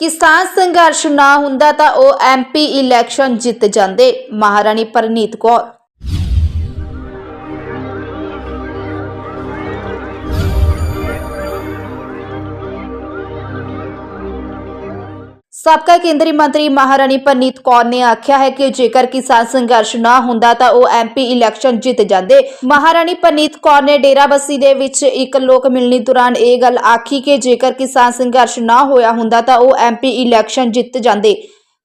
ਕਿਸਾਨ ਸੰਘਰਸ਼ ਨਾ ਹੁੰਦਾ ਤਾਂ ਉਹ ਐਮਪੀ ਇਲੈਕਸ਼ਨ ਜਿੱਤ ਜਾਂਦੇ। ਮਹਾਰਾਣੀ ਪਰਨੀਤ ਕੌਰ ਸਾਬਕਾ ਕੇਂਦਰੀ ਮੰਤਰੀ ਮਹਾਰਾਣੀ ਪ੍ਰਨੀਤ ਕੌਰ ਨੇ ਆਖਿਆ ਹੈ ਕਿ ਜੇਕਰ ਕਿਸਾਨ ਸੰਘਰਸ਼ ਨਾ ਹੁੰਦਾ ਤਾਂ ਉਹ ਐਮਪੀ ਇਲੈਕਸ਼ਨ ਜਿੱਤ ਜਾਂਦੇ। ਮਹਾਰਾਣੀ ਪ੍ਰਨੀਤ ਕੌਰ ਨੇ ਡੇਰਾਬੱਸੀ ਦੇ ਵਿੱਚ ਇੱਕ ਲੋਕ ਮਿਲਣੀ ਦੌਰਾਨ ਇਹ ਗੱਲ ਆਖੀ ਕਿ ਜੇਕਰ ਕਿਸਾਨ ਸੰਘਰਸ਼ ਨਾ ਹੋਇਆ ਹੁੰਦਾ ਤਾਂ ਉਹ ਐਮਪੀ ਇਲੈਕਸ਼ਨ ਜਿੱਤ ਜਾਂਦੇ।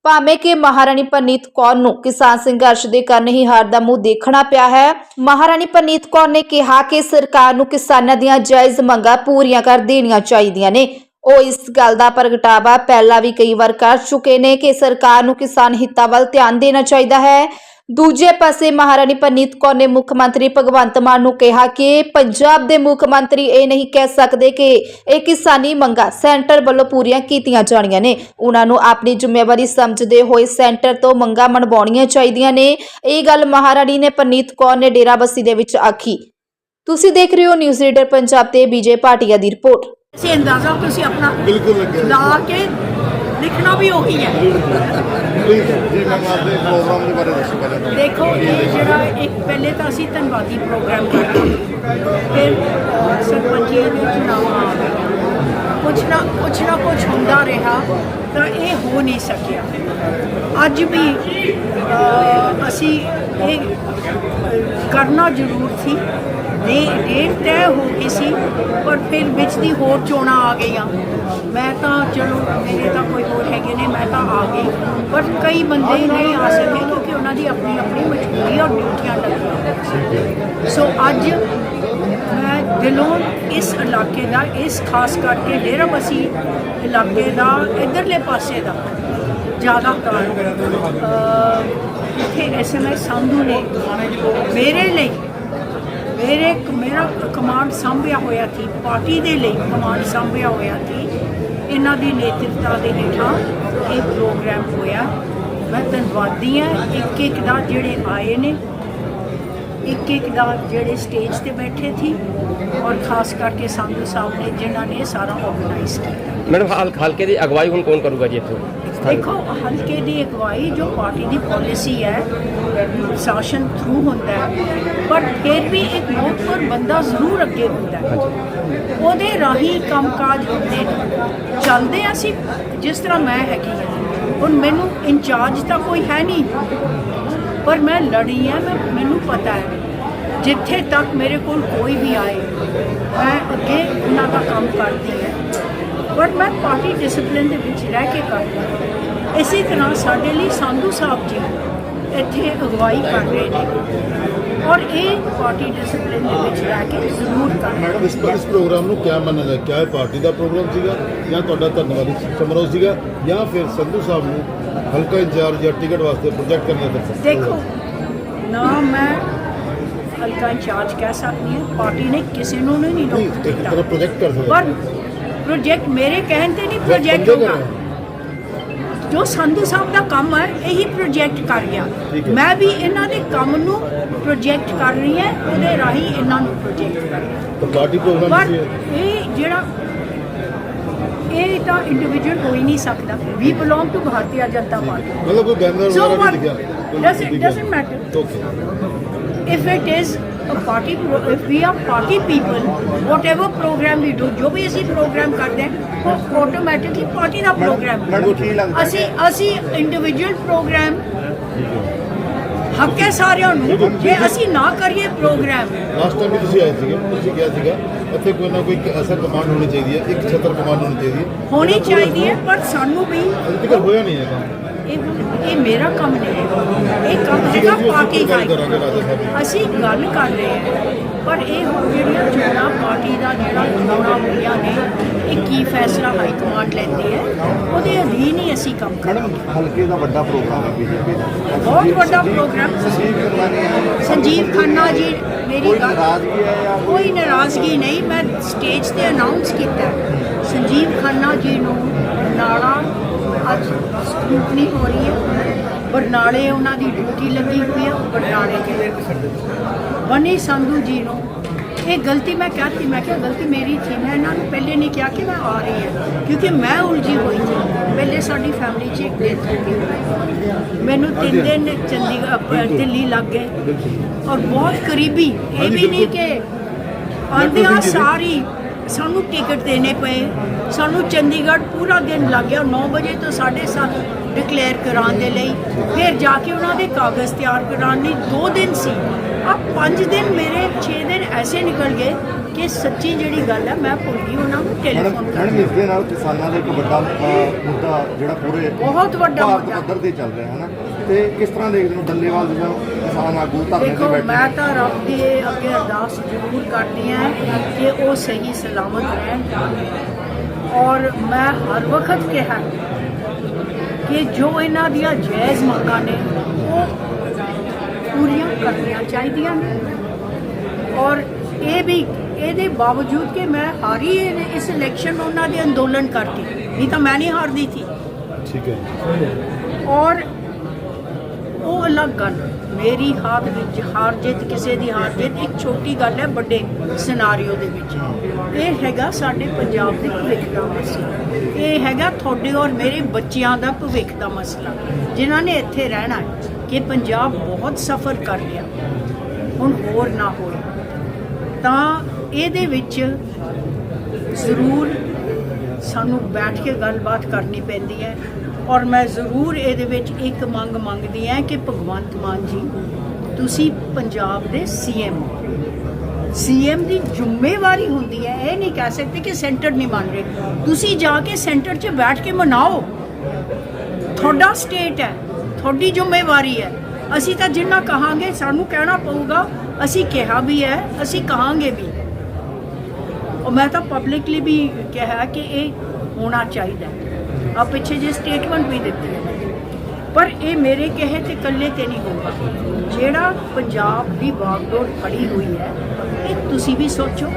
ਭਾਵੇਂ ਕਿ ਮਹਾਰਾਣੀ ਪ੍ਰਨੀਤ ਕੌਰ ਨੂੰ ਕਿਸਾਨ ਸੰਘਰਸ਼ ਦੇ ਕਾਰਨ ਹੀ ਹਾਰ ਦਾ ਮੂੰਹ ਦੇਖਣਾ ਪਿਆ ਹੈ, ਮਹਾਰਾਣੀ ਪ੍ਰਨੀਤ ਕੌਰ ਨੇ ਕਿਹਾ ਕਿ ਸਰਕਾਰ ਨੂੰ ਕਿਸਾਨਾਂ ਦੀਆਂ ਜਾਇਜ਼ ਮੰਗਾਂ ਪੂਰੀਆਂ ਕਰ ਦੇਣੀਆਂ ਚਾਹੀਦੀਆਂ ਨੇ। ਉਹ ਇਸ ਗੱਲ ਦਾ ਪ੍ਰਗਟਾਵਾ ਪਹਿਲਾਂ ਵੀ ਕਈ ਵਾਰ ਕਰ ਚੁੱਕੇ ਨੇ ਕਿ ਸਰਕਾਰ ਨੂੰ ਕਿਸਾਨ ਹਿੱਤਾਂ ਵੱਲ ਧਿਆਨ ਦੇਣਾ ਚਾਹੀਦਾ ਹੈ। ਦੂਜੇ ਪਾਸੇ ਮਹਾਰਾਣੀ ਪ੍ਰਨੀਤ ਕੌਰ ਨੇ ਮੁੱਖ ਮੰਤਰੀ ਭਗਵੰਤ ਮਾਨ ਨੂੰ ਕਿਹਾ ਕਿ ਪੰਜਾਬ ਦੇ ਮੁੱਖ ਮੰਤਰੀ ਇਹ ਨਹੀਂ ਕਹਿ ਸਕਦੇ ਕਿ ਇਹ ਕਿਸਾਨੀ ਮੰਗਾਂ ਸੈਂਟਰ ਵੱਲੋਂ ਪੂਰੀਆਂ ਕੀਤੀਆਂ ਜਾਣੀਆਂ ਨੇ। ਉਹਨਾਂ ਨੂੰ ਆਪਣੀ ਜ਼ਿੰਮੇਵਾਰੀ ਸਮਝਦੇ ਹੋਏ ਸੈਂਟਰ ਤੋਂ ਮੰਗਾਂ ਮਨਵਾਉਣੀਆਂ ਚਾਹੀਦੀਆਂ ਨੇ। ਇਹ ਗੱਲ ਮਹਾਰਾਣੀ ਨੇ ਪ੍ਰਨੀਤ ਕੌਰ ਨੇ ਡੇਰਾਬੱਸੀ ਦੇ ਵਿੱਚ ਆਖੀ। ਤੁਸੀਂ ਦੇਖ ਰਹੇ ਹੋ ਨਿਊਜ਼ ਰੀਡਰ ਪੰਜਾਬ ਤੇ ਬੀਜੇ ਭਾਟੀਆ ਦੀ ਰਿਪੋਰਟ। ਸੇ ਅੰਦਾਜ਼ਾ ਤੁਸੀਂ ਆਪਣਾ ਬਿਲਕੁਲ ਲੱਗਿਆ ਲਾ ਕੇ ਲਿਖਣਾ ਵੀ ਉਹੀ ਹੈ। ਪਲੀਜ਼ ਜੀ ਮੈਂ ਆਪਦੇ ਪ੍ਰੋਗਰਾਮ ਦੇ ਬਾਰੇ ਦੱਸੋ ਪਹਿਲਾਂ ਦੇਖੋ ਇਹ ਜਿਹੜਾ ਇੱਕ ਪਹਿਲੇ ਤਾਂ ਅਸੀਂ ਧੰਨਵਾਦੀ ਪ੍ਰੋਗਰਾਮ ਕੀਤਾ ਫਿਰ ਸਰਪੰਚੀਆਂ ਦੇ ਚੁਣਾਵ ਆ ਗਏ ਕੁਛ ਨਾ ਕੁਛ ਨਾ ਕੁਛ ਹੁੰਦਾ ਰਿਹਾ ਤਾਂ ਇਹ ਹੋ ਨਹੀਂ ਸਕਿਆ। ਅੱਜ ਵੀ ਅਸੀਂ ਇਹ ਕਰਨਾ ਜ਼ਰੂਰ ਸੀ। ਦੇ ਡੇਟ ਤੈਅ ਹੋ ਗਈ ਸੀ, ਪਰ ਫਿਰ ਵਿੱਚ ਦੀ ਹੋਰ ਚੋਣਾਂ ਆ ਗਈਆਂ। ਮੈਂ ਤਾਂ, ਚਲੋ, ਮੇਰੇ ਤਾਂ ਕੋਈ ਹੋਰ ਹੈਗੇ ਨੇ, ਮੈਂ ਤਾਂ ਆ ਗਈ। ਪਰ ਕਈ ਬੰਦੇ ਨਹੀਂ ਆ ਸਕੇ ਕਿਉਂਕਿ ਉਹਨਾਂ ਦੀ ਆਪਣੀ ਆਪਣੀ ਮਜਬੂਰੀ ਔਰ ਡਿਊਟੀਆਂ ਲੱਗੀਆਂ। ਸੋ ਅੱਜ ਮੈਂ ਦਿਲੋਂ ਇਸ ਇਲਾਕੇ ਦਾ, ਇਸ ਖਾਸ ਕਰਕੇ ਡੇਰਾਬੱਸੀ ਇਲਾਕੇ ਦਾ, ਇਧਰਲੇ ਪਾਸੇ ਦਾ ਜ਼ਿਆਦਾ ਅਹ, ਇੱਥੇ ਐਸਐਮਐਸ ਸੰਧੂ ਨੇ। ਮੇਰੇ ਲਈ ਮੇਰੇ ਮੇਰਾ ਕਮਾਂਡ ਸੰਭਿਆ ਹੋਇਆ ਸੀ ਪਾਰਟੀ ਦੇ ਲਈ ਕਮਾਂਡ ਸੰਭਿਆ ਹੋਇਆ ਸੀ। ਇਹਨਾਂ ਦੀ ਨੇਤਰਤਾ ਦੇ ਹੇਠਾਂ ਇਹ ਪ੍ਰੋਗਰਾਮ ਹੋਇਆ। ਮੈਂ ਧੰਨਵਾਦੀ ਹਾਂ ਇੱਕ ਇੱਕ ਦਾ ਜਿਹੜੇ ਆਏ ਨੇ ਇੱਕ ਇੱਕ ਦਾ ਜਿਹੜੇ ਸਟੇਜ ਤੇ ਬੈਠੇ ਸੀ ਔਰ ਖਾਸ ਕਰਕੇ ਸੰਧੂ ਸਾਹਿਬ ਨੇ ਜਿਨ੍ਹਾਂ ਨੇ ਸਾਰਾ ਆਰਗੇਨਾਈਜ਼ ਕੀਤਾ। ਮੈਡਮ ਹਾਲ ਹਲਕੇ ਦੀ ਅਗਵਾਈ ਹੁਣ ਕੌਣ ਕਰੂਗਾ ਜੀ ਇੱਥੋਂ? ਦੇਖੋ ਹਲਕੇ ਦੀ ਅਗਵਾਈ ਜੋ ਪਾਰਟੀ ਦੀ ਪਾਲਿਸੀ ਹੈ ਸ਼ਾਸਨ ਥਰੂ ਹੁੰਦਾ ਹੈ ਪਰ ਫਿਰ ਵੀ ਇੱਕ ਮੋਹਤਵਰ ਬੰਦਾ ਜ਼ਰੂਰ ਅੱਗੇ ਹੁੰਦਾ ਹੈ। ਉਹਦੇ ਰਾਹੀਂ ਕੰਮਕਾਜ ਹੁੰਦੇ ਨੇ। ਚੱਲਦੇ ਅਸੀਂ ਜਿਸ ਤਰ੍ਹਾਂ ਮੈਂ ਹੈਗੀ ਹਾਂ। ਹੁਣ ਮੈਨੂੰ ਇੰਚਾਰਜ ਤਾਂ ਕੋਈ ਹੈ ਨਹੀਂ ਪਰ ਮੈਂ ਲੜੀ ਹਾਂ ਮੈਂ ਮੈਨੂੰ ਪਤਾ ਹੈ। ਜਿੱਥੇ ਤੱਕ ਮੇਰੇ ਕੋਲ ਕੋਈ ਵੀ ਆਏ ਮੈਂ ਅੱਗੇ ਉਹਨਾਂ ਦਾ ਕੰਮ ਕਰਦੀ ਹਾਂ ਬਟ ਮੈਂ ਪਾਰਟੀ ਡਿਸਪਲਿਨ ਦੇ ਵਿੱਚ ਰਹਿ ਕੇ ਕਰਦੀ ਹਾਂ ਇਸੇ ਤਰ੍ਹਾਂ ਸਾਡੇ ਲਈ ਸੰਧੂ ਸਾਹਿਬ ਜੀ ਇੱਥੇ ਅਗਵਾਈ ਕਰ ਰਹੇ ਨੇ ਔਰ ਇਹ ਪਾਰਟੀ ਡਿਸਪਲਿਨ ਦੇ ਵਿੱਚ ਰਹਿ ਕੇ ਜ਼ਰੂਰ ਕਰ ਮੈਡਮ ਇਸ ਇਸ ਪ੍ਰੋਗਰਾਮ ਨੂੰ ਕਿਆ ਮੰਨਿਆ ਜਾਂਦਾ ਕਿਆ ਪਾਰਟੀ ਦਾ ਪ੍ਰੋਗਰਾਮ ਸੀਗਾ? ਜਾਂ ਤੁਹਾਡਾ ਧੰਨਵਾਦੀ ਸਮਾਰੋਹ ਸੀਗਾ? ਜਾਂ ਫਿਰ ਸੰਧੂ ਸਾਹਿਬ ਨੂੰ ਹਲਕਾ ਇੰਚਾਰਜ ਜਾਂ ਟਿਕਟ ਵਾਸਤੇ ਪ੍ਰੋਜੈਕਟ ਕਰਨਾ ਦਾ ਦੇਖੋ ਨਾ ਮੈਂ ਹਲਕਾ ਇੰਚਾਰਜ ਕਹਿ ਸਕਦੀ ਹਾਂ ਪਾਰਟੀ ਨੇ ਕਿਸੇ ਨੂੰ ਨਹੀਂ ਨਹੀਂ ਨੋਟ ਇੱਕ ਕੀਤਾ ਤਰ੍ਹਾਂ ਪ੍ਰੋਜੈਕਟ ਕਰ ਸਕਦੇ। ਪਰ ਪ੍ਰੋਜੈਕਟ ਮੇਰੇ ਕਹਿਣ ਤੇ ਨਹੀਂ ਪ੍ਰੋਜੈਕਟ ਹੋਗਾ। ਜੋ ਸੰਧੂ ਸਾਹਿਬ ਦਾ ਕੰਮ ਹੈ ਇਹੀ ਪ੍ਰੋਜੈਕਟ ਕਰ ਗਿਆ। ਮੈਂ ਵੀ ਇਹਨਾਂ ਦੇ ਕੰਮ ਨੂੰ ਪ੍ਰੋਜੈਕਟ ਕਰ ਰਹੀ ਹਾਂ ਉਹਦੇ ਰਾਹੀਂ ਇਹਨਾਂ ਨੂੰ ਪ੍ਰੋਜੈਕਟ ਕਰ ਰਹੀ ਪਾਰਟੀ ਪ੍ਰੋਗਰਾਮ ਇਹ ਜਿਹੜਾ ਇਹ ਤਾਂ ਇੰਡੀਵਿਜੂਅਲ ਹੋ ਹੀ ਨਹੀਂ ਸਕਦਾ ਵੀ belong to Bharatiya Janata Party ਮਤਲਬ ਕੋਈ ਬੈਨਰ ਵਗੈਰਾ? ਨਹੀਂ ਦਿਖਿਆ ਕੋਈ Does it- ਨਹੀਂ ਦਿਖਿਆ। doesn't matter. Okay. Party pro- if we are party people whatever program we do ਜੋ ਵੀ ਅਸੀਂ ਪ੍ਰੋਗਰਾਮ ਕਰਦੇ ਹਾਂ ਉਹ ਆਟੋਮੈਟਿਕਲੀ ਪਾਰਟੀ ਦਾ ਪ੍ਰੋਗਰਾਮ ਅਸੀਂ ਅਸੀਂ ਇੰਡੀਵਿਜੂਅਲ ਪ੍ਰੋਗਰਾਮ ਹੱਕ ਹੈ ਸਾਰਿਆਂ ਨੂੰ ਜੇ ਅਸੀਂ ਨਾ ਕਰੀਏ ਪ੍ਰੋਗਰਾਮ ਲਾਸਟ ਟਾਈਮ ਵੀ ਤੁਸੀਂ ਆਏ ਸੀਗੇ ਤੁਸੀਂ ਕਿਹਾ ਸੀਗਾ ਇੱਥੇ ਕੋਈ ਨਾ ਕੋਈ ਐਸਾ ਕਮਾਂਡ ਹੋਣੀ ਚਾਹੀਦੀ ਹੈ ਇੱਕ ਛਤਰ ਕਮਾਂਡ ਹੋਣੀ ਚਾਹੀਦੀ ਹੈ ਹੋਣੀ ਚਾਹੀਦੀ ਹੈ ਪਰ ਸਾਨੂੰ ਵੀ ਹੋਇਆ ਨਹੀਂ ਹੈਗਾ ਇਹ ਇਹ ਮੇਰਾ ਕੰਮ ਨਹੀਂ ਹੈ ਇਹ ਕੰਮ ਹੈਗਾ ਪਾਰਟੀ ਦਾ। ਅਸੀਂ ਗੱਲ ਕਰ ਰਹੇ ਹਾਂ। ਪਰ ਇਹ ਜਿਹੜੀਆਂ ਚੋਣਾਂ ਪਾਰਟੀ ਦਾ ਜਿਹੜਾ ਚੋਣਾਂ ਹੋਈਆਂ ਨੇ ਇਹ ਕੀ ਫੈਸਲਾ ਹਾਈ ਕਮਾਂਡ ਲੈਂਦੀ ਹੈ ਉਹਦੇ ਅਧੀਨ ਹੀ ਅਸੀਂ ਕੰਮ ਕਰਾਂਗੇ। ਹਲਕੇ ਦਾ ਵੱਡਾ ਪ੍ਰੋਗਰਾਮ ਹੈ ਬੀਜੇਪੀ ਦਾ। ਬਹੁਤ ਵੱਡਾ ਪ੍ਰੋਗਰਾਮ। ਸੰਜੀਵ ਖੰਨਾ ਜੀ ਮੇਰੀ ਗੱਲ ਕੋਈ ਨਾਰਾਜ਼ਗੀ ਨਹੀਂ ਮੈਂ ਸਟੇਜ ਤੇ ਅਨਾਉਂਸ ਕੀਤਾ। ਸੰਜੀਵ ਖੰਨਾ ਜੀ ਨੂੰ ਬਰਨਾਲਾ ਅੱਜ ਸਕੂਟਨੀ ਹੋ ਰਹੀ ਹੈ ਬਰਨਾਲੇ ਉਹਨਾਂ ਦੀ ਡਿਊਟੀ ਲੱਗੀ ਹੋਈ ਹੈ ਬਰਨਾਲੇ ਦੇ ਬਨੀ ਸੰਧੂ ਜੀ ਨੂੰ। ਇਹ ਗਲਤੀ ਮੈਂ ਕਹਿਤੀ ਮੈਂ ਕਿਹਾ ਗਲਤੀ ਮੇਰੀ ਸੀ। ਮੈਂ ਇਹਨਾਂ ਨੂੰ ਪਹਿਲੇ ਨਹੀਂ ਕਿਹਾ ਕਿ ਮੈਂ ਆ ਰਹੀ ਹਾਂ ਕਿਉਂਕਿ ਮੈਂ ਉਲਝੀ ਹੋਈ ਸੀ। ਪਹਿਲੇ ਸਾਡੀ ਫੈਮਿਲੀ 'ਚ ਇੱਕ ਡੈਥ ਹੋ ਗਈ ਮੈਨੂੰ ਤਿੰਨ ਦਿਨ ਚੰਡੀਗੜ੍ਹ ਦਿੱਲੀ ਲੱਗ ਗਏ। ਔਰ ਬਹੁਤ ਕਰੀਬੀ ਇਹ ਵੀ ਨਹੀਂ। ਕਿ ਆਂਦਿਆਂ ਸਾਰੀ ਸਾਨੂੰ ਟਿਕਟ ਦੇਣੇ ਪਏ। ਸਾਨੂੰ ਚੰਡੀਗੜ੍ਹ ਪੂਰਾ ਦਿਨ ਲੱਗ ਗਿਆ 9 ਵਜੇ ਤੋਂ 7:30 ਡਿਕਲੇਅਰ ਕਰਾਉਣ ਦੇ ਲਈ। ਫਿਰ ਜਾ ਕੇ ਉਹਨਾਂ ਦੇ ਕਾਗਜ਼ ਤਿਆਰ ਕਰਾਉਣ ਲਈ 2 ਦਿਨ ਸੀ। ਆ 5 ਦਿਨ ਮੇਰੇ 6 ਦਿਨ ਐਸੇ ਨਿਕਲ ਗਏ ਕਿ ਸੱਚੀ ਜਿਹੜੀ ਗੱਲ ਹੈ ਮੈਂ ਭੁੱਲ ਗਈ ਉਹਨਾਂ ਨੂੰ ਟੈਲੀਫੋਨ ਮੈਡਮ ਇਸ ਦੇ ਨਾਲ ਕਿਸਾਨਾਂ ਦਾ ਇੱਕ ਵੱਡਾ ਮੁੱਦਾ ਜਿਹੜਾ ਪੂਰੇ ਬਹੁਤ ਵੱਡਾ ਮੁੱਦਾ। ਪੱਧਰ ਤੇ ਚੱਲ ਰਿਹਾ ਹੈ ਨਾ ਤੇ ਕਿਸ ਤਰ੍ਹਾਂ ਦੇਖਦੇ ਹੋ ਡੱਲੇਵਾਲ ਜਿਹੜਾ ਕਿਸਾਨ ਆਗੂ ਧਰਨੇ ਤੇ ਦੇਖੋ ਬੈਠੇ ਮੈਂ ਤਾਂ ਰੱਬ ਦੀ ਅੱਗੇ ਅਰਦਾਸ ਜ਼ਰੂਰ ਕਰਦੀ ਹਾਂ ਕਿ ਉਹ ਸਹੀ ਸਲਾਮਤ ਰਹਿਣ। ਔਰ ਮੈਂ ਹਰ ਵਕਤ ਕਿਹਾ ਕਿ ਜੋ ਇਹਨਾਂ ਦੀਆਂ ਜਾਇਜ਼ ਮੰਗਾਂ ਨੇ ਉਹ ਪੂਰੀਆਂ ਕਰਨੀਆਂ ਚਾਹੀਦੀਆਂ ਨੇ। ਔਰ ਇਹ ਵੀ ਇਹਦੇ ਬਾਵਜੂਦ ਕਿ ਮੈਂ ਹਾਰੀ ਇਸ ਇਲੈਕਸ਼ਨ ਉਹਨਾਂ ਦੇ ਅੰਦੋਲਨ ਕਰਕੇ ਨਹੀਂ ਤਾਂ ਮੈਂ ਨਹੀਂ ਹਾਰਦੀ ਸੀ। ਠੀਕ ਹੈ ਔਰ ਉਹ ਅਲੱਗ ਗੱਲ। ਮੇਰੀ ਹਾਰ ਵਿੱਚ ਹਾਰ ਜਿੱਤ ਕਿਸੇ ਦੀ ਹਾਰ ਜਿੱਤ ਇੱਕ ਛੋਟੀ ਗੱਲ ਹੈ ਵੱਡੇ ਸਿਨਾਰੀਓ ਦੇ ਵਿੱਚ। ਇਹ ਹੈਗਾ ਸਾਡੇ ਪੰਜਾਬ ਦੇ ਭਵਿੱਖ ਦਾ ਮਸਲਾ। ਇਹ ਹੈਗਾ ਤੁਹਾਡੇ ਔਰ ਮੇਰੇ ਬੱਚਿਆਂ ਦਾ ਭਵਿੱਖ ਦਾ ਮਸਲਾ। ਜਿਨ੍ਹਾਂ ਨੇ ਇੱਥੇ ਰਹਿਣਾ ਹੈ ਕਿ ਪੰਜਾਬ ਬਹੁਤ ਸਫ਼ਰ ਕਰ ਲਿਆ। ਹੁਣ ਹੋਰ ਨਾ ਹੋਏ। ਤਾਂ ਇਹਦੇ ਵਿੱਚ ਜ਼ਰੂਰ ਸਾਨੂੰ ਬੈਠ ਕੇ ਗੱਲਬਾਤ ਕਰਨੀ ਪੈਂਦੀ ਹੈ। ਔਰ ਮੈਂ ਜ਼ਰੂਰ ਇਹਦੇ ਵਿੱਚ ਇੱਕ ਮੰਗ ਮੰਗਦੀ ਹਾਂ ਕਿ ਭਗਵੰਤ ਮਾਨ ਜੀ, ਤੁਸੀਂ ਪੰਜਾਬ ਦੇ ਸੀਐਮ ਹੋ। ਸੀਐਮ ਦੀ ਜ਼ਿੰਮੇਵਾਰੀ ਹੁੰਦੀ ਹੈ, ਇਹ ਨਹੀਂ ਕਹਿ ਸਕਦੇ ਕਿ ਸੈਂਟਰ ਨਹੀਂ ਮੰਨ ਰਹੇ। ਤੁਸੀਂ ਜਾ ਕੇ ਸੈਂਟਰ 'ਚ ਬੈਠ ਕੇ ਮਨਾਓ। ਤੁਹਾਡਾ ਸਟੇਟ ਹੈ, ਤੁਹਾਡੀ ਜ਼ਿੰਮੇਵਾਰੀ ਹੈ। ਅਸੀਂ ਤਾਂ ਜਿੰਨਾ ਕਹਾਂਗੇ, ਸਾਨੂੰ ਕਹਿਣਾ ਪਊਗਾ, ਅਸੀਂ ਕਿਹਾ ਵੀ ਹੈ, ਅਸੀਂ ਕਹਾਂਗੇ ਵੀ ਉਹ ਮੈਂ ਤਾਂ ਪਬਲਿਕਲੀ ਵੀ ਕਿਹਾ ਕਿ ਇਹ ਹੋਣਾ ਚਾਹੀਦਾ ਆ ਪਿੱਛੇ ਜੇ ਸਟੇਟਮੈਂਟ ਵੀ ਦਿੱਤੀ ਹੈ। ਪਰ ਇਹ ਮੇਰੇ ਕਹੇ ਤੇ ਇਕੱਲੇ ਤੇ ਨਹੀਂ ਹੋਊਗਾ। ਜਿਹੜਾ ਪੰਜਾਬ ਦੀ ਬਾਗਡੋਰ ਫੜੀ ਹੋਈ ਹੈ, ਇਹ ਤੁਸੀਂ ਵੀ ਸੋਚੋ।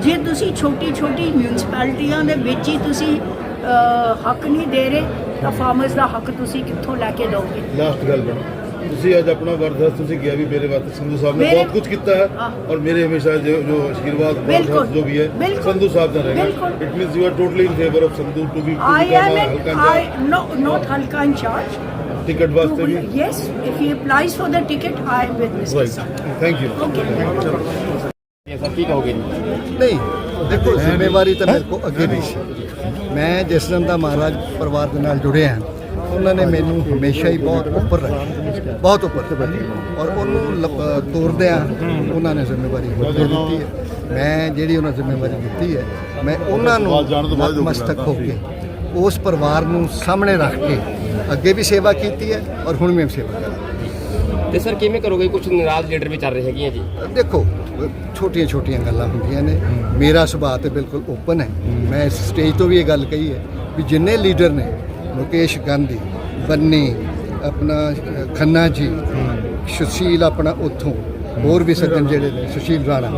ਜੇ ਤੁਸੀਂ ਛੋਟੀ ਛੋਟੀ ਮਿਊਨਿਸਪੈਲਿਟੀਆਂ ਦੇ ਵਿੱਚ ਹੀ ਤੁਸੀਂ ਹੱਕ ਨਹੀਂ ਦੇ ਰਹੇ, ਤਾਂ ਫਾਰਮਰਸ ਦਾ ਹੱਕ ਤੁਸੀਂ ਕਿੱਥੋਂ ਲੈ ਕੇ ਦੋਗੇ ਲਾਸਟ ਗੱਲ ਬਣਾ ਤੁਸੀਂ ਅੱਜ ਆਪਣਾ ਵਰਦਾਸ ਤੁਸੀਂ ਕਿਹਾ ਵੀ ਮੇਰੇ ਵਾਸਤੇ ਸੰਧੂ ਸਾਹਿਬ ਨੇ ਮੇਰੇ- ਬਹੁਤ ਕੁਝ ਕੀਤਾ ਹੈ ਹਾਂ। ਔਰ ਮੇਰੇ ਹਮੇਸ਼ਾ ਜੋ ਜੋ ਆਸ਼ੀਰਵਾਦ ਬਿਲਕੁਲ। ਵਰਦਾਸ ਜੋ ਵੀ ਹੈ ਬਿਲਕੁਲ। ਸੰਧੂ ਸਾਹਿਬ ਦਾ ਰਹੇਗਾ ਬਿਲਕੁਲ। It means you are totally in favour of Sandhu to be I am in, I, no, not Halka in charge. Ticket ਵਾਸਤੇ ਵੀ Yes, if he applies for the ticket, I am with Mr. Right Sangha. Thank you Okay. ये sir की कहोगे जी ਨਹੀਂ ਦੇਖੋ ਜ਼ਿੰਮੇਵਾਰੀ ਤਾਂ ਮੇਰੇ ਕੋਲ ਅੱਗੇ ਵੀ ਸੀ ਮੈਂ ਜਿਸ ਦਿਨ ਦਾ ਮਹਾਰਾਜ ਪਰਿਵਾਰ ਦੇ ਨਾਲ ਜੁੜਿਆ ਹਾਂ ਉਹਨਾਂ ਨੇ ਮੈਨੂੰ ਹਮੇਸ਼ਾ ਹੀ ਬਹੁਤ ਉੱਪਰ ਰੱਖਿਆ। ਬਹੁਤ ਉੱਪਰ। ਔਰ ਉਹਨੂੰ ਤੋਰਦਿਆਂ ਉਹਨਾਂ ਨੇ ਜ਼ਿੰਮੇਵਾਰੀ ਹੋਰ ਦੇ ਦਿੱਤੀ ਹੈ। ਮੈਂ ਜਿਹੜੀ ਉਹਨਾਂ ਜ਼ਿੰਮੇਵਾਰੀ ਦਿੱਤੀ ਹੈ ਮੈਂ ਉਹਨਾਂ ਨੂੰ ਮਸਤਕ ਹੋ ਕੇ ਉਸ ਪਰਿਵਾਰ ਨੂੰ ਸਾਹਮਣੇ ਰੱਖ ਕੇ ਅੱਗੇ ਵੀ ਸੇਵਾ ਕੀਤੀ ਹੈ ਔਰ ਹੁਣ ਵੀ ਸੇਵਾ ਕਰ ਤੇ ਸਰ ਕਿਵੇਂ ਕਰੋਗੇ? ਕੁਝ ਨਾਰਾਜ਼ ਲੀਡਰ ਵੀ ਚੱਲ ਰਹੇ ਹੈਗੇ ਜੀ। ਦੇਖੋ ਛੋਟੀਆਂ ਛੋਟੀਆਂ ਗੱਲਾਂ ਹੁੰਦੀਆਂ ਨੇ। ਮੇਰਾ ਸੁਭਾਅ ਤੇ ਬਿਲਕੁਲ ਓਪਨ ਹੈ। ਮੈਂ ਇਸ ਸਟੇਜ ਤੋਂ ਵੀ ਇਹ ਗੱਲ ਕਹੀ ਹੈ ਵੀ ਜਿੰਨੇ ਲੀਡਰ ਨੇ ਮੁਕੇਸ਼ ਗਾਂਧੀ ਬੰਨੀ ਆਪਣਾ ਖੰਨਾ ਜੀ ਸੁਸ਼ੀਲ ਆਪਣਾ ਉੱਥੋਂ ਹੋਰ ਵੀ ਸੱਜਣ ਜਿਹੜੇ ਨੇ ਸੁਸ਼ੀਲ ਰਾਣਾ।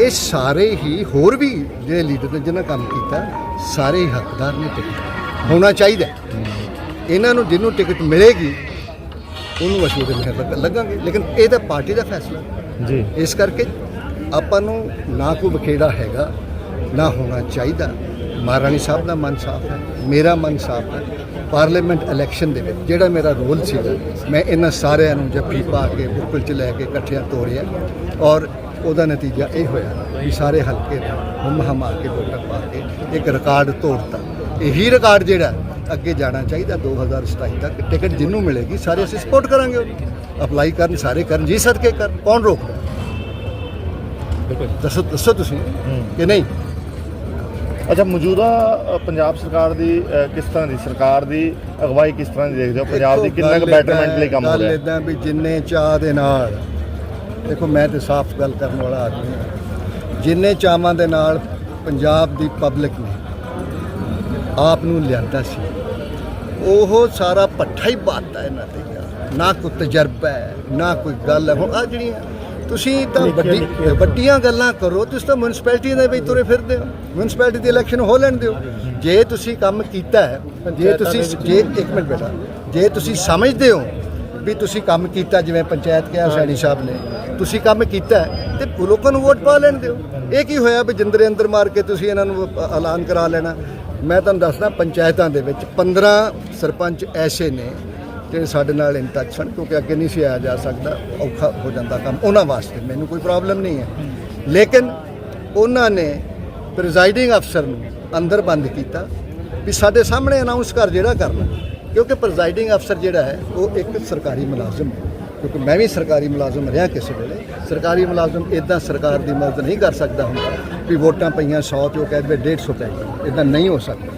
ਇਹ ਸਾਰੇ ਹੀ ਹੋਰ ਵੀ ਜਿਹੜੇ ਲੀਡਰ ਨੇ ਜਿਨ੍ਹਾਂ ਕੰਮ ਕੀਤਾ ਸਾਰੇ ਹੀ ਹੱਕਦਾਰ ਨੇ ਟਿਕਟ ਹੋਣਾ ਚਾਹੀਦਾ। ਇਹਨਾਂ ਨੂੰ ਜਿਹਨੂੰ ਟਿਕਟ ਮਿਲੇਗੀ ਉਹਨੂੰ ਅਸੀਂ ਉਹਦੇ ਲੱਗ- ਲੱਗਾਂਗੇ। ਲੇਕਿਨ ਇਹ ਤਾਂ ਪਾਰਟੀ ਦਾ ਫੈਸਲਾ। ਜੀ। ਇਸ ਕਰਕੇ ਆਪਾਂ ਨੂੰ ਨਾ ਕੋਈ ਬਖੇੜਾ ਹੈਗਾ ਨਾ ਹੋਣਾ ਚਾਹੀਦਾ। ਮਹਾਰਾਣੀ ਸਾਹਿਬ ਦਾ ਮਨ ਸਾਫ਼ ਹੈ ਮੇਰਾ ਮਨ ਸਾਫ਼ ਹੈ। ਪਾਰਲੀਮੈਂਟ ਇਲੈਕਸ਼ਨ ਦੇ ਵਿੱਚ ਜਿਹੜਾ ਮੇਰਾ ਰੋਲ ਸੀਗਾ ਮੈਂ ਇਹਨਾਂ ਸਾਰਿਆਂ ਨੂੰ ਜੱਫੀ ਪਾ ਕੇ ਬੁੱਕਲ ਚ ਲੈ ਕੇ ਇਕੱਠਿਆਂ ਤੋਰਿਆ ਔਰ ਉਹਦਾ ਨਤੀਜਾ ਇਹ ਹੋਇਆ ਵੀ ਸਾਰੇ ਹਲਕੇ ਹਮ ਹਮ ਆ ਕੇ ਵੋਟਾਂ ਪਾ ਕੇ ਇੱਕ ਰਿਕਾਰਡ ਤੋੜਤਾ। ਇਹੀ ਰਿਕਾਰਡ ਜਿਹੜਾ ਅੱਗੇ ਜਾਣਾ ਚਾਹੀਦਾ 2027 ਤੱਕ। ਟਿਕਟ ਜਿੰਨੂੰ ਮਿਲੇਗੀ ਸਾਰੇ ਅਸੀਂ ਸਪੋਰਟ ਕਰਾਂਗੇ ਉਹਨੂੰ ਅਪਲਾਈ ਕਰਨ ਸਾਰੇ ਕਰਨ ਜੀ ਸਦਕੇ ਕਰਨ। ਕੌਣ ਰੋਕਦਾ? ਦੱਸੋ ਦੱਸੋ ਤੁਸੀਂ ਕਿ ਨਹੀਂ? ਅੱਛਾ ਮੌਜੂਦਾ ਪੰਜਾਬ ਸਰਕਾਰ ਦੀ ਕਿਸ ਤਰ੍ਹਾਂ ਦੀ ਸਰਕਾਰ ਦੀ ਅਗਵਾਈ ਕਿਸ ਤਰ੍ਹਾਂ ਦੀ ਦੇਖਦੇ ਹੋ? ਪੰਜਾਬ ਦੀ ਕਿੰਨਾ ਕੁ ਬੈਟਰਮੈਂਟ ਲਈ ਕੰਮ ਹੋ ਰਿਹਾ? ਹੈ ਵੀ ਜਿੰਨੇ ਚਾਹ ਦੇ ਨਾਲ ਦੇਖੋ ਮੈਂ ਤੇ ਸਾਫ਼ ਗੱਲ ਕਰਨ ਵਾਲਾ ਆਦਮੀ ਹਾਂ। ਜਿੰਨੇ ਚਾਵਾਂ ਦੇ ਨਾਲ ਪੰਜਾਬ ਦੀ ਪਬਲਿਕ ਨੇ ਆਪ ਨੂੰ ਲਿਆਂਦਾ ਸੀ ਉਹ ਸਾਰਾ ਪੱਠਾ ਹੀ ਬਾਤਾ ਇਹਨਾਂ ਤੇ। ਨਾ ਕੋਈ ਤਜਰਬਾ ਹੈ ਨਾ ਕੋਈ ਗੱਲ ਹੈ। ਹੁਣ ਆ ਜਿਹੜੀਆਂ ਤੁਸੀਂ ਤਾਂ ਵੱਡੀ ਵੱਡੀਆਂ ਗੱਲਾਂ ਕਰੋ ਤੁਸੀਂ ਤਾਂ ਮਿਊਨਿਸਪੈਲਿਟੀ ਦੇ ਵਿੱਚ ਤੁਰੇ ਫਿਰਦੇ ਹੋ। ਮਿਊਨਿਸਪੈਲਿਟੀ ਦੀ ਇਲੈਕਸ਼ਨ ਹੋ ਲੈਣ ਦਿਓ। ਜੇ ਤੁਸੀਂ ਕੰਮ ਕੀਤਾ ਹੈ ਜੇ ਤੁਸੀਂ ਜੇ ਇੱਕ ਮਿੰਟ ਬੇਟਾ ਜੇ ਤੁਸੀਂ ਸਮਝਦੇ ਹੋ ਵੀ ਤੁਸੀਂ ਕੰਮ ਕੀਤਾ ਜਿਵੇਂ ਪੰਚਾਇਤ ਕਿਹਾ ਸੈਣੀ ਸਾਹਿਬ ਨੇ ਤੁਸੀਂ ਕੰਮ ਕੀਤਾ ਤੇ ਲੋਕਾਂ ਨੂੰ ਵੋਟ ਪਾ ਲੈਣ ਦਿਓ। ਇਹ ਕੀ ਹੋਇਆ ਵੀ ਜਿੰਦਰੇ ਅੰਦਰ ਮਾਰ ਕੇ ਤੁਸੀਂ ਇਹਨਾਂ ਨੂੰ ਐਲਾਨ ਕਰਾ ਲੈਣਾ? ਮੈਂ ਤੁਹਾਨੂੰ ਦੱਸਦਾ ਪੰਚਾਇਤਾਂ ਦੇ ਵਿੱਚ 15 ਸਰਪੰਚ ਐਸੇ ਨੇ ਜਿਹੜੇ ਸਾਡੇ ਨਾਲ ਇਨ ਟੱਚ ਸਨ ਕਿਉਂਕਿ ਅੱਗੇ ਨਹੀਂ ਸੀ ਆਇਆ ਜਾ ਸਕਦਾ ਔਖਾ ਹੋ ਜਾਂਦਾ ਕੰਮ ਉਹਨਾਂ ਵਾਸਤੇ ਮੈਨੂੰ ਕੋਈ ਪ੍ਰੋਬਲਮ ਨਹੀਂ ਹੈ। ਲੇਕਿਨ ਉਹਨਾਂ ਨੇ ਪ੍ਰੈਜ਼ਾਈਡਿੰਗ ਅਫਸਰ ਨੂੰ ਅੰਦਰ ਬੰਦ ਕੀਤਾ ਵੀ ਸਾਡੇ ਸਾਹਮਣੇ ਅਨਾਉਂਸ ਕਰ ਜਿਹੜਾ ਕਰਨਾ ਕਿਉਂਕਿ ਪ੍ਰੈਜ਼ਾਈਡਿੰਗ ਅਫਸਰ ਜਿਹੜਾ ਹੈ ਉਹ ਇੱਕ ਸਰਕਾਰੀ ਮੁਲਾਜ਼ਮ ਹੈ। ਕਿਉਂਕਿ ਮੈਂ ਵੀ ਸਰਕਾਰੀ ਮੁਲਾਜ਼ਮ ਰਿਹਾ ਕਿਸੇ ਵੇਲੇ ਸਰਕਾਰੀ ਮੁਲਾਜ਼ਮ ਇਦਾਂ ਸਰਕਾਰ ਦੀ ਮਦਦ ਨਹੀਂ ਕਰ ਸਕਦਾ ਹੁੰਦਾ ਵੀ ਵੋਟਾਂ ਪਈਆਂ 100 ਤੇ ਉਹ ਕਹਿ ਦੇਵੇ 150 ਪੈ ਗਈ ਇਦਾਂ ਨਹੀਂ ਹੋ ਸਕਦਾ।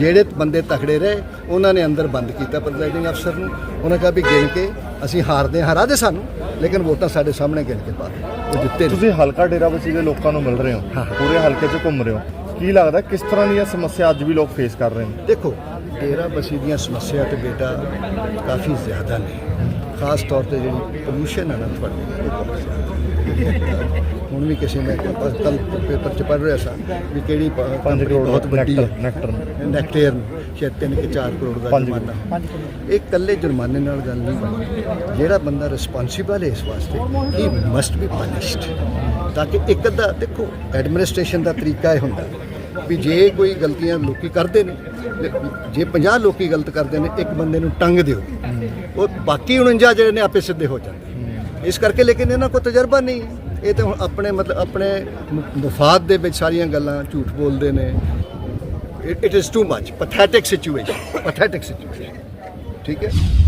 ਜਿਹੜੇ ਬੰਦੇ ਤਕੜੇ ਰਹੇ ਉਹਨਾਂ ਨੇ ਅੰਦਰ ਬੰਦ ਕੀਤਾ ਪ੍ਰੈਜ਼ਾਈਡਿੰਗ ਅਫਸਰ ਨੂੰ ਉਹਨਾਂ ਕਿਹਾ ਵੀ ਗਿਣ ਕੇ ਅਸੀਂ ਹਾਰਦੇ ਹਾਂ ਹਰਾ ਦੇ ਸਾਨੂੰ ਲੇਕਿਨ ਵੋਟਾਂ ਸਾਡੇ ਸਾਹਮਣੇ ਗਿਣ ਕੇ ਪਾ। ਉਹ ਜਿੱਤੇ। ਤੁਸੀਂ ਹਲਕਾ ਡੇਰਾਬੱਸੀ ਦੇ ਲੋਕਾਂ ਨੂੰ ਮਿਲ ਰਹੇ ਹੋ। ਪੂਰੇ ਹਲਕੇ 'ਚ ਘੁੰਮ ਰਹੇ ਹੋ ਕੀ ਲੱਗਦਾ ਕਿਸ ਤਰ੍ਹਾਂ ਦੀਆਂ ਸਮੱਸਿਆ ਅੱਜ ਵੀ ਲੋਕ ਫੇਸ ਕਰ ਰਹੇ ਨੇ ਦੇਖੋ ਡੇਰਾ ਬਸੀ ਦੀਆਂ ਸਮੱਸਿਆ ਤੇ ਬੇਟਾ ਕਾਫੀ ਜ਼ਿਆਦਾ ਨੇ ਖਾਸ ਤੌਰ ਤੇ ਜਿਹੜੀ ਪੋਲੂਸ਼ਨ ਹੈ ਨਾ ਤੁਹਾਡੀ। ਹੁਣ ਵੀ ਕਿਸੇ ਨੇ ਕੱਲ ਪੇਪਰ ਚ ਪੜ੍ਹ ਰਿਹਾ ਸਾਂ ਵੀ ਕਿਹੜੀ ਪ- 5 ਕੰਪਨੀ ਕਰੋੜ ਬਹੁਤ ਵੱਡੀ ਹੈ ਨੈਕਟਰ ਨੈਕਟੇਰ ਸ਼ਾਇਦ ਤਿੰਨ ਕਿ 4 ਕਰੋੜ ਦਾ ਜੁਰਮਾਨਾ। ਇਹ ਇਕੱਲੇ ਜੁਰਮਾਨੇ ਨਾਲ ਗੱਲ ਨਹੀਂ ਬਣਦੀ। ਜਿਹੜਾ ਬੰਦਾ ਰਿਸਪਾਂਸਿਬਲ ਹੈ ਇਸ ਵਾਸਤੇ ਹੀ ਮਸਟ ਬੀ ਪਨਿਸ਼ਡ ਤਾਂ ਕਿ ਇੱਕ ਅੱਧਾ ਦੇਖੋ ਐਡਮਿਨਿਸਟ੍ਰੇਸ਼ਨ ਦਾ ਤਰੀਕਾ ਇਹ ਹੁੰਦਾ ਵੀ ਜੇ ਕੋਈ ਗਲਤੀਆਂ ਲੋਕੀ ਕਰਦੇ ਨੇ ਜੇ 50 ਲੋਕੀ ਗਲਤ ਕਰਦੇ ਨੇ ਇੱਕ ਬੰਦੇ ਨੂੰ ਟੰਗ ਦਿਓ। ਉਹ ਬਾਕੀ 49 ਜਿਹੜੇ ਨੇ ਆਪੇ ਸਿੱਧੇ ਹੋ ਜਾਂਦੇ। ਇਸ ਕਰਕੇ ਲੇਕਿਨ ਇਹਨਾਂ ਕੋਲ ਤਜਰਬਾ ਨਹੀਂ। ਇਹ ਤਾਂ ਹੁਣ ਆਪਣੇ ਮਤਲਬ ਆਪਣੇ ਮਫਾਦ ਦੇ ਵਿੱਚ ਸਾਰੀਆਂ ਗੱਲਾਂ ਝੂਠ ਬੋਲਦੇ ਨੇ it, it is too much. Pathetic situation. Pathetic situation. ठीक है?